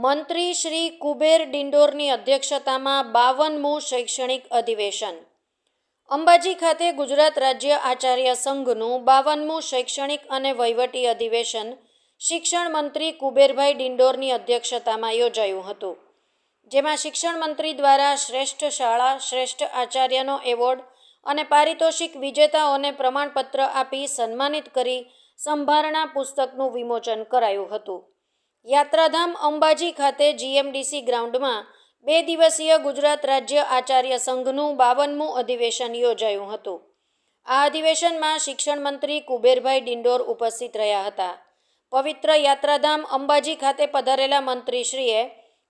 મંત્રી શ્રી કુબેર ડિંડોરની અધ્યક્ષતામાં બાવનમું શૈક્ષણિક અધિવેશન. અંબાજી ખાતે ગુજરાત રાજ્ય આચાર્ય સંઘનું બાવનમું શૈક્ષણિક અને વહીવટી અધિવેશન શિક્ષણ મંત્રી કુબેરભાઈ ડિંડોરની અધ્યક્ષતામાં યોજાયું હતું. જેમાં શિક્ષણ મંત્રી દ્વારા શ્રેષ્ઠ શાળા, શ્રેષ્ઠ આચાર્યનો એવોર્ડ અને પારિતોષિક વિજેતાઓને પ્રમાણપત્ર આપી સન્માનિત કરી સંભારણા પુસ્તકનું વિમોચન કરાયું હતું. યાત્રાધામ અંબાજી ખાતે જીએમડીસી ગ્રાઉન્ડમાં બે દિવસીય ગુજરાત રાજ્ય આચાર્ય સંઘનું બાવનમું અધિવેશન યોજાયું હતું. આ અધિવેશનમાં શિક્ષણ મંત્રી કુબેરભાઈ ડિંડોર ઉપસ્થિત રહ્યા હતા. પવિત્ર યાત્રાધામ અંબાજી ખાતે પધારેલા મંત્રીશ્રીએ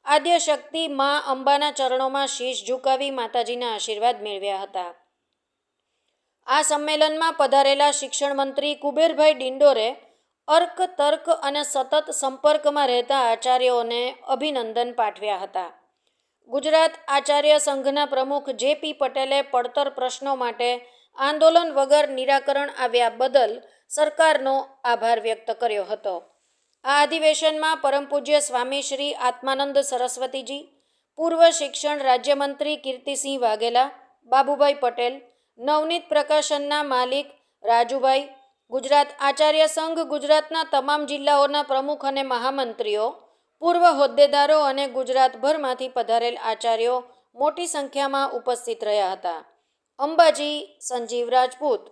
આદ્ય શક્તિ મા અંબાના ચરણોમાં શીશ ઝુકાવી માતાજીના આશીર્વાદ મેળવ્યા હતા. આ સંમેલનમાં પધારેલા શિક્ષણ મંત્રી કુબેરભાઈ ડિંડોરે અર્ક, તર્ક અને સતત સંપર્કમાં રહેતા આચાર્યોને અભિનંદન પાઠવ્યા હતા. ગુજરાત આચાર્ય સંઘના પ્રમુખ જે પી પટેલે પડતર પ્રશ્નો માટે આંદોલન વગર નિરાકરણ આવ્યા બદલ સરકારનો આભાર વ્યક્ત કર્યો હતો. આ અધિવેશનમાં પરમ પૂજ્ય સ્વામી શ્રી આત્માનંદ સરસ્વતીજી, પૂર્વ શિક્ષણ રાજ્યમંત્રી કીર્તિસિંહ વાઘેલા, બાબુભાઈ પટેલ, નવનીત પ્રકાશનના માલિક રાજુભાઈ ગુજરાત આચાર્ય સંઘ ગુજરાતના તમામ જિલ્લાઓના પ્રમુખ અને મહામંત્રીઓ, પૂર્વ હોદ્દેદારો અને ગુજરાતભરમાંથી પધારેલ આચાર્યો મોટી સંખ્યામાં ઉપસ્થિત રહ્યા હતા. અંબાજી, સંજીવ રાજપૂત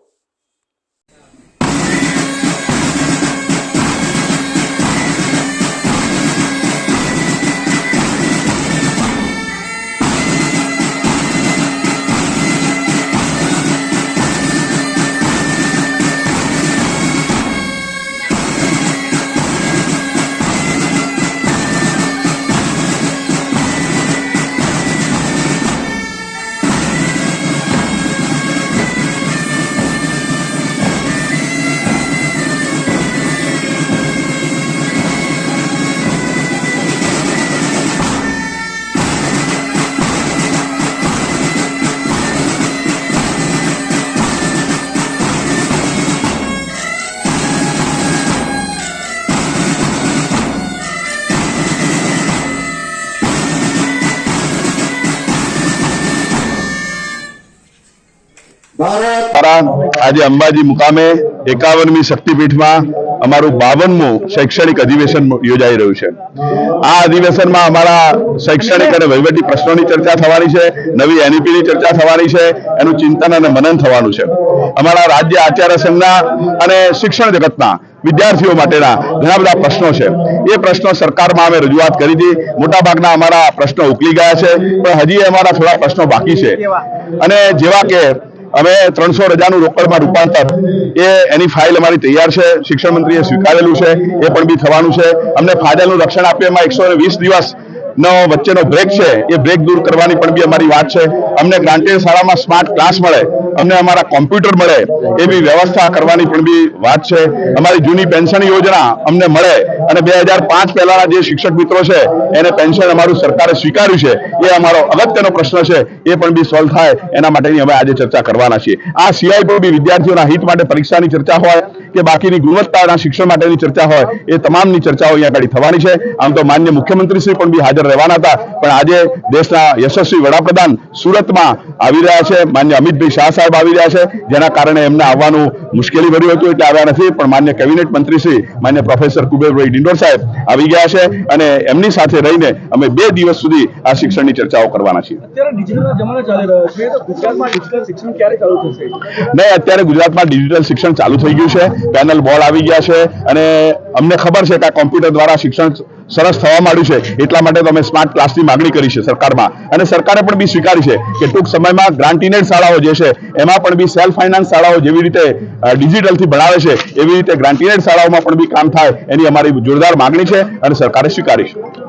આજે અંબાજી મુકામે એકાવનમી શક્તિપીઠમાં અમારું બાવનમું શૈક્ષણિક અધિવેશન યોજાઈ રહ્યું છે. આ અધિવેશનમાં અમારા શૈક્ષણિક અને વહીવટી પ્રશ્નોની ચર્ચા થવાની છે, નવી એનઈપીની ચર્ચા થવાની છે, એનું ચિંતન અને મનન થવાનું છે. અમારા રાજ્ય આચાર્ય સંઘના અને શિક્ષણ જગતના વિદ્યાર્થીઓ માટેના ઘણા બધા પ્રશ્નો છે. એ પ્રશ્નો સરકારમાં અમે રજૂઆત કરી હતી. મોટાભાગના અમારા પ્રશ્નો ઉકલી ગયા છે, પણ હજી અમારા થોડા પ્રશ્નો બાકી છે. અને જેવા કે અમે ત્રણસો રજાનું રોકડમાં રૂપાંતર, એ એની ફાઇલ અમારી તૈયાર છે, શિક્ષણ મંત્રીએ સ્વીકારેલું છે, એ પણ બી થવાનું છે. અમને ફાજલનું રક્ષણ આપ્યું એમાં એકસો વીસ દિવસ નો, વચ્ચેનો બ્રેક છે. એ બ્રેક દૂર કરવાની પણ બી અમારી વાત છે. અમને ગ્રાન્ટેડ શાળામાં સ્માર્ટ ક્લાસ મળે. અમને અમારા કોમ્પ્યુટર મળે. એવી વ્યવસ્થા કરવાની પણ બી વાત છે. અમારી જૂની પેન્શન યોજના અમને મળે. અને બે હજાર પાંચ પહેલાના જે શિક્ષક મિત્રો છે, એને પેન્શન અમારું સરકારે સ્વીકાર્યું છે. એ અમારો અગત્યનો પ્રશ્ન છે. એ પણ બી સોલ્વ થાય. એના માટેની અમે આજે ચર્ચા કરવાના છીએ. આ સિવાય પણ બી વિદ્યાર્થીઓના હિત માટે પરીક્ષાની ચર્ચા હોય. કે બાકીની ગુણવત્તાના શિક્ષણ માટેની ચર્ચા હોય એ તમામની ચર્ચાઓ અહીંયા આગળ થવાની છે. આમ તો માન્ય મુખ્યમંત્રી શ્રી પણ બી હાજર રહેવાના હતા. પણ આજે દેશના યશસ્વી વડાપ્રધાન સુરતમાં આવી રહ્યા છે. માન્ય અમિતભાઈ શાહ સાહેબ આવી રહ્યા છે. જેના કારણે એમને આવવાનું મુશ્કેલી ભર્યું હતું એટલે આવ્યા નથી. પણ માન્ય કેબિનેટ મંત્રી શ્રી માન્ય પ્રોફેસર કુબેરભાઈ ડિંડોર સાહેબ આવી ગયા છે અને એમની સાથે રહીને અમે બે દિવસ સુધી આ શિક્ષણની ચર્ચાઓ કરવાના છીએ. નહીં અત્યારે ગુજરાતમાં ડિજિટલ શિક્ષણ ચાલુ થઈ ગયું છે. પેનલ બોર્ડ આવી ગયા છે અને અમને ખબર છે કે આ કોમ્પ્યુટર દ્વારા શિક્ષણ સરસ થવા માંડ્યું છે. એટલા માટે તો અમે સ્માર્ટ ક્લાસની માગણી કરી છે સરકારમાં. અને સરકારે પણ બી સ્વીકારી છે કે ટૂંક સમયમાં ગ્રાન્ટીનેડ શાળાઓ જે છે, એમાં પણ બી સેલ્ફ ફાઇનાન્સ શાળાઓ જેવી રીતે ડિજિટલથી ભણાવે છે, એવી રીતે ગ્રાન્ટીનેડ શાળાઓમાં પણ બી કામ થાય એની અમારી જોરદાર માગણી છે અને સરકારે સ્વીકારી છે.